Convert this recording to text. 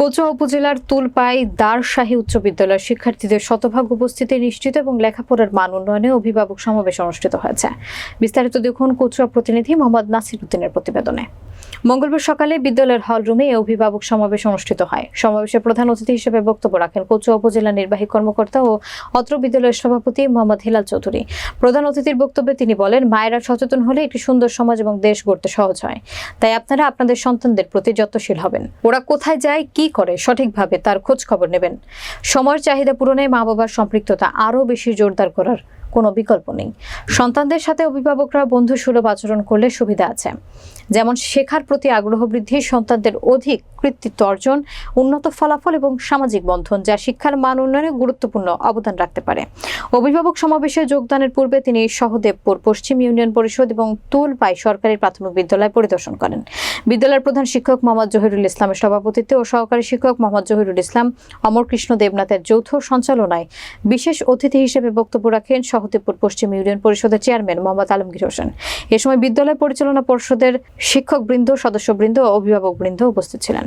কোচুয়া উপজেলার তুলপাই দারশাহী উচ্চ বিদ্যালয়ের শিক্ষার্থীদের শতভাগ উপস্থিতি নিশ্চিত এবং লেখাপড়ার মান উন্নয়নে অভিভাবক সমাবেশ অনুষ্ঠিত হয়েছে। বিস্তারিত দেখুন কোচুয়া প্রতিনিধি মোহাম্মদ নাসির উদ্দিনের প্রতিবেদনে। মঙ্গলবার সকালে বিদ্যালয়ের হল রুমে এই অভিভাবক সমাবেশ অনুষ্ঠিত হয়। সমাবেশে প্রধান অতিথি হিসেবে বক্তব্য রাখেন কোচুয়া উপজেলা নির্বাহী কর্মকর্তা ও অত্র বিদ্যালয়ের সভাপতি মোহাম্মদ হিলাল চৌধুরী। প্রধান অতিথির বক্তব্যে তিনি বলেন, মায়েরা সচেতন হলে একটি সুন্দর সমাজ এবং দেশ গড়তে সহজ হয়। তাই আপনারা আপনাদের সন্তানদের প্রতি যত্নশীল হবেন। ওরা কোথায় যায়, কি করে, সঠিকভাবে তার খোঁজ খবর নেবেন। সময়ের চাহিদা পূরণে মা বাবার সম্পৃক্ততা আরও বেশি জোরদার করার কোনো বিকল্প নেই। সন্তানদের সাথে অভিভাবকরা বন্ধু সুলভ আচরণ করলে সুবিধা আছে। যেমন শেখার প্রতি আগ্রহ বৃদ্ধি সন্তানদের অধিক কৃতিত্ব অর্জন, উন্নত ফলাফল এবং সামাজিক বন্ধন, যা শিক্ষার মান উন্নয়নে গুরুত্বপূর্ণ অবদান রাখতে পারে। অভিভাবক সমাবেশে যোগদানের পূর্বে তিনি সহদেবপুর পশ্চিম ইউনিয়ন পরিষদ এবং তুলপাই সরকারি প্রাথমিক বিদ্যালয় পরিদর্শন করেন। বিদ্যালয়ের প্রধান শিক্ষক মোহাম্মদ জহিরুল ইসলামের সভাপতিত্বে ও সহকারী শিক্ষক মোহাম্মদ জহিরুল ইসলাম, অমর কৃষ্ণ দেবনাথের যৌথ সঞ্চালনায় বিশেষ অতিথি হিসেবে বক্তব্য রাখেন সহদেবপুর পশ্চিম ইউনিয়ন পরিষদের চেয়ারম্যান মোহাম্মদ আলমগীর হোসেন। এ সময় বিদ্যালয় পরিচালনা পর্ষদের শিক্ষকবৃন্দ, সদস্যবৃন্দ ও অভিভাবক বৃন্দ উপস্থিত ছিলেন।